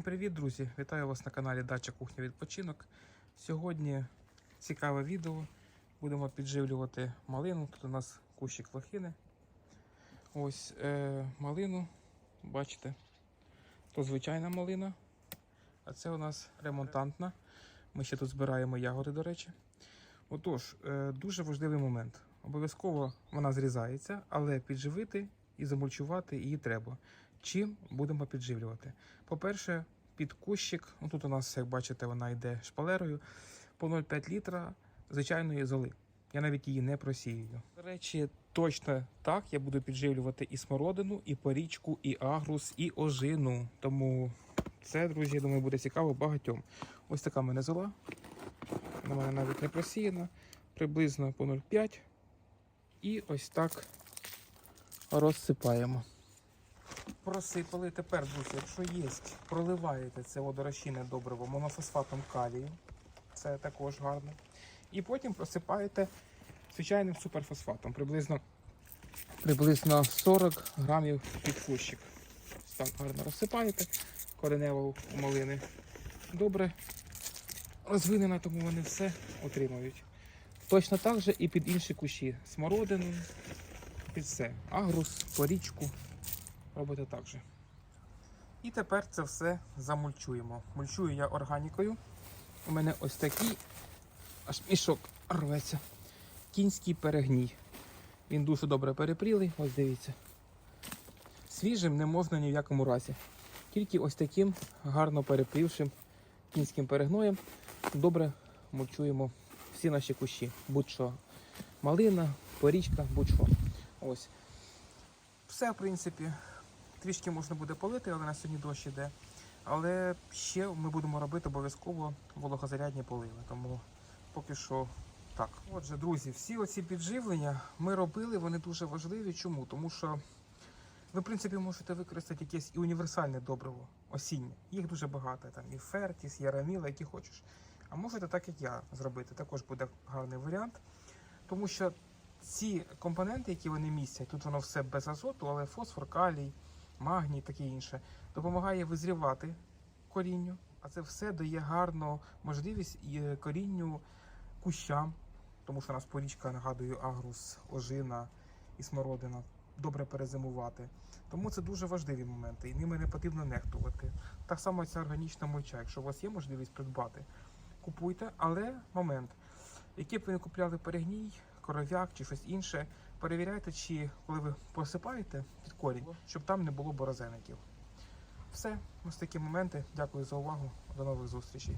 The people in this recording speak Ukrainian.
Всім привіт, друзі! Вітаю вас на каналі Дача Кухня Відпочинок. Сьогодні цікаве відео. Будемо підживлювати малину. Тут у нас кущик лохини. Ось е, малину, бачите, то звичайна малина, а це у нас ремонтантна. Ми ще тут збираємо ягоди, до речі. Отож, е, дуже важливий момент. Обов'язково вона зрізається, але підживити і замульчувати її треба. Чим будемо підживлювати? По-перше, під кущик, ну тут у нас, як бачите, вона йде шпалерою, по 0,5 літра звичайної золи. Я навіть її не просіюю. До речі, точно так я буду підживлювати і смородину, і порічку, і агрус, і ожину. Тому це, друзі, я думаю, буде цікаво багатьом. Ось така в мене зола. Вона мене навіть не просіяна. Приблизно по 0,5. І ось так розсипаємо. Просипали тепер, друзі, якщо є, проливаєте це водорозчинне добриво монофосфатом калію. Це також гарно. І потім просипаєте звичайним суперфосфатом, приблизно, приблизно 40 грамів під кущик. Так гарно розсипаєте коренево у малини. Добре розвинена, тому вони все отримають. Точно так же і під інші кущі. Смородину, під все. Агрус, порічку. Робите так же. І тепер це все замульчуємо. Мульчую я органікою. У мене ось такий аж мішок рветься. Кінський перегній. Він дуже добре перепрілий, ось дивіться. Свіжим не можна ні в якому разі. Тільки ось таким гарно перепрівшим кінським перегноєм добре мульчуємо всі наші кущі. Будь-що малина, порічка, будь-що. Ось. Все, в принципі, трішки можна буде полити, але на сьогодні дощ іде. Але ще ми будемо робити обов'язково вологозарядні поливи. Тому поки що так. Отже, друзі, всі оці підживлення ми робили, вони дуже важливі. Чому? Тому що ви, в принципі, можете використати якесь і універсальне добриво осіннє. Їх дуже багато. Там і Фертіс, і Араміла, які хочеш. А можете так, як я зробити. Також буде гарний варіант. Тому що ці компоненти, які вони містять, тут воно все без азоту, але фосфор, калій, магній таке інше, допомагає визрівати корінню, а це все дає гарну можливість і корінню кущам, тому що у нас порічка, нагадую, агрус, ожина і смородина. Добре перезимувати. Тому це дуже важливі моменти, і ними не потрібно нехтувати. Так само ця органічна мульча. Якщо у вас є можливість придбати, купуйте, але момент, який б ви не купляли перегній, коров'як чи щось інше, перевіряйте, чи коли ви посипаєте під корінь, щоб там не було борозеників. Все, ось такі моменти. Дякую за увагу. До нових зустрічей.